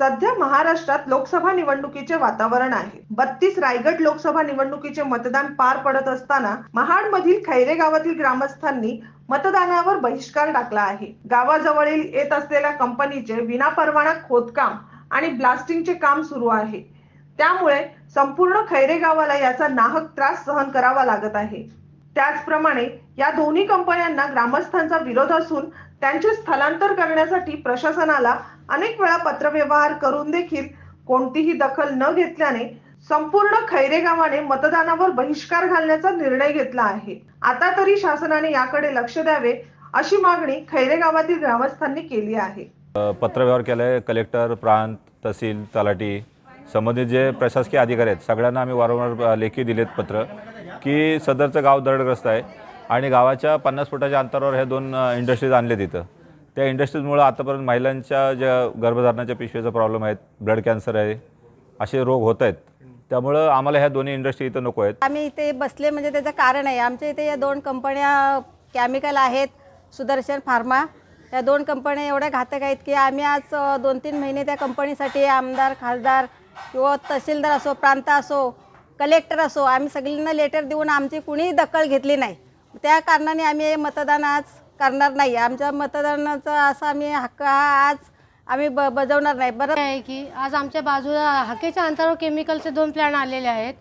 महाराष्ट्रात लोकसभा निवडणुकीचे वातावरण आहे. बत्तीस रायगड लोकसभा निवडणुकीचे मतदान पार पडत असताना महाड मधील खैरे गावातील ग्रामस्थांनी मतदानावर बहिष्कार टाकला आहे. गावाजवळील येत असलेल्या कंपनीचे विनापरवाना खोदकाम आणि ब्लास्टिंगचे काम सुरू आहे. त्यामुळे संपूर्ण खैरे गावाला याचा नाहक त्रास सहन करावा लागत आहे. त्याचप्रमाणे या दोन्ही कंपन्यांना ग्रामस्थांचा विरोध असून त्यांचे स्थलांतर करण्यासाठी प्रशासनाला अनेक वेळा पत्रव्यवहार करून देखील कोणतीही दखल न घेतल्याने संपूर्ण खैरे गावाने मतदानावर बहिष्कार घालण्याचा निर्णय घेतला आहे. आता तरी शासनाने याकडे लक्ष द्यावे अशी मागणी खैरे गावातील ग्रामस्थांनी केली आहे. पत्रव्यवहार केलंय कलेक्टर प्रांत तहसील तलाठी संबंधित जे प्रशासकीय अधिकारी आहेत सगळ्यांना आम्ही वारंवार लेखी दिलेत पत्र की सदरचं गाव दरडग्रस्त आहे. आणि गावाच्या पन्नास फुटाच्या अंतरावर हे दोन इंडस्ट्रीज आणले तिथं. त्या इंडस्ट्रीजमुळं आतापर्यंत महिलांच्या ज्या गर्भधारणाच्या पिशवीचा प्रॉब्लेम आहेत ब्लड कॅन्सर आहे असे रोग होत आहेत. त्यामुळं आम्हाला ह्या दोन्ही इंडस्ट्री इथं नको आहेत. आम्ही इथे बसले म्हणजे त्याचं कारण आहे. आमच्या इथे या दोन कंपन्या केमिकल आहेत सुदर्शन फार्मा या दोन कंपन्या एवढ्या घातक आहेत की आम्ही आज दोन तीन महिने त्या कंपनीसाठी आमदार खासदार किंवा तहसीलदार असो प्रांत असो कलेक्टर असो आम्ही सगळ्यांना लेटर देऊन आमची कुणीही दखल घेतली नाही. त्या कारणाने आम्ही हे मतदान आज करणार नाही. आमच्या मतदानाचा असा आम्ही हक्क हा आज आम्ही ब बजावणार नाही. बरं आहे की आज आमच्या बाजूला हाकेच्या अंतरावर केमिकलचे दोन प्लॅन आलेले आहेत.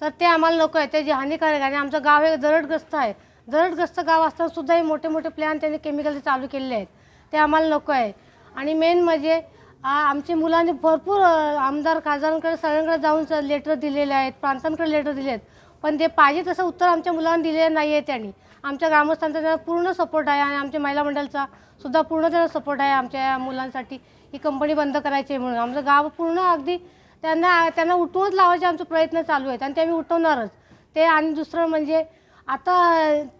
तर ते आम्हाला नको आहे ते जे हानिकारक आणि आमचं गाव हे दरडग्रस्त आहे. दरडग्रस्त गाव असताना सुद्धा हे मोठे मोठे प्लॅन त्यांनी केमिकलचे चालू केलेले आहेत. ते आम्हाला नको आहे. आणि मेन म्हणजे आ, मुलांनी भरपूर आमदार खासदारांकडे सगळ्यांकडे जाऊन लेटर दिलेले आहेत प्रांतांकडे लेटर दिले आहेत. पण ते पाहिजे तसं उत्तर आमच्या मुलांना दिलेलं नाही आहे त्यांनी. आमच्या ग्रामस्थांचा त्यांना पूर्ण सपोर्ट आहे आणि आमच्या महिला मंडळाचा सुद्धा पूर्ण त्यांना सपोर्ट आहे आमच्या या मुलांसाठी. ही कंपनी बंद करायची आहे म्हणून. आमचं गाव पूर्ण अगदी त्यांना त्यांना उठवूनच लावायचे आमचे प्रयत्न चालू आहेत आणि ते आम्ही उठवणारच. ते आणि दुसरं म्हणजे आता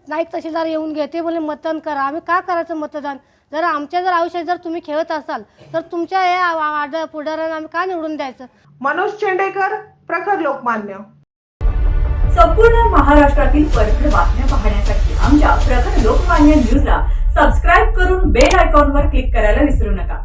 नाईक तहसीलदार येऊन घेते बोले मतदान करा. आम्ही का करायचं मतदान? जर आमच्या जर आयुष्यात जर तुम्ही खेळत असाल तर तुमच्या या पुढाऱ्यांना आम्ही का निवडून द्यायचं? मनोज चेंडेकर प्रखर लोकमान्य. संपूर्ण महाराष्ट्रातील परखड बातम्या पाहण्यासाठी आमच्या प्रखर लोकमान्य न्यूजला सबस्क्राईब करून बेल आयकॉनवर क्लिक करायला विसरू नका.